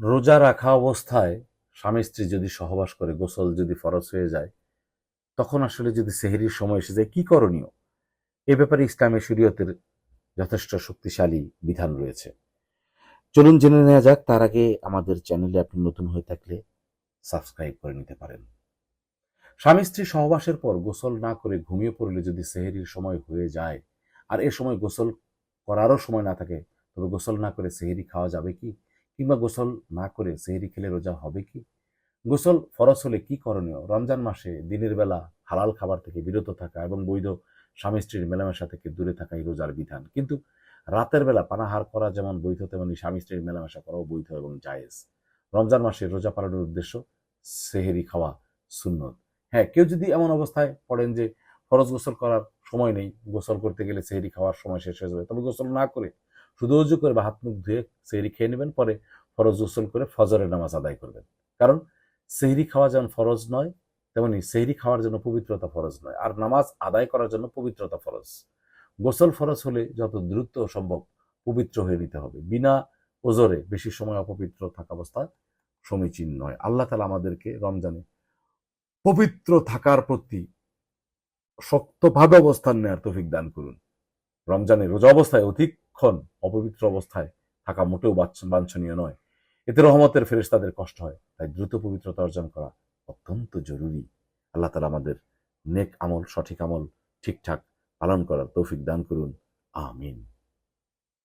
রোজা রাখা অবস্থায় স্বামী স্ত্রী যদি সহবাস করে, গোসল যদি ফরজ হয়ে যায়, তখন আসলে যদি সেহেরির সময় এসে যায়, কি করণীয়? এ ব্যাপারে ইসলামের শরীয়তের যথেষ্ট শক্তিশালী বিধান রয়েছে। চলুন জেনে নেওয়া যাক, তার আগে আমাদের চ্যানেলে আপনি নতুন হয়ে থাকলে সাবস্ক্রাইব করে নিতে পারেন। স্বামী স্ত্রী সহবাসের পর গোসল না করে ঘুমিয়ে পড়লে যদি সেহেরির সময় হয়ে যায়, আর এ সময় গোসল করারও সময় না থাকে, তবে গোসল না করে সেহেরি খাওয়া যাবে কি? কিংবা গোসল না করে সেহেরি খেলে রোজা হবে কি? গোসল ফরস হলে কি করণীয়? রমজান মাসে দিনের বেলা হালাল খাবার থেকে বিরত থাকা এবং বৈধ স্বামী স্ত্রীর মেলামেশা থেকে দূরে থাকাই রোজার বিধান। কিন্তু রাতের বেলা পানাহার করা যেমন বৈধ, তেমনি স্বামী স্ত্রীর মেলামেশা করাও বৈধ এবং জায়েজ। রমজান মাসে রোজা পালনের উদ্দেশ্য সেহেরি খাওয়া সুন্নত। হ্যাঁ কেউ যদি এমন অবস্থায় পড়েন যে ফরজ গোসল করার সময় নেই, গোসল করতে গেলে সেহেরি খাওয়ার সময় শেষ হয়ে যাবে। তবে গোসল না করে শুধু উজু করে বা হাত মুখ ধুয়ে সেহরি খেয়ে নেবেন, পরে ফরজ গোসল করে ফজরের নামাজ আদায় করবেন। কারণ সেহরি খাওয়া যেমন ফরজ নয়, তেমনি সেহরি খাওয়ার জন্য পবিত্রতা ফরজ নয়। আর নামাজ আদায় করার জন্য পবিত্রতা ফরজ। গোসল ফরজ হলে যত দ্রুত সম্ভব পবিত্র হয়ে নিতে হবে। বিনা ওজরে বেশি সময় অপবিত্র থাকা অবস্থা সমীচীন নয়। আল্লাহ তালা আমাদেরকে রমজানে পবিত্র থাকার প্রতি শক্তভাবে অবস্থান নেওয়ার তৌফিক দান করুন। রমজানে রোজা অবস্থায় অধিকক্ষণ অপবিত্র অবস্থায় থাকা মোটেও বাঞ্ছনীয় নয়। এতে রহমতের ফেরেশ তাদের কষ্ট হয়, তাই দ্রুত পবিত্রতা অর্জন করা অত্যন্ত জরুরি। আল্লাহ তালা আমাদের নেক আমল, সঠিক আমল ঠিকঠাক পালন করার তৌফিক দান করুন। আমিন।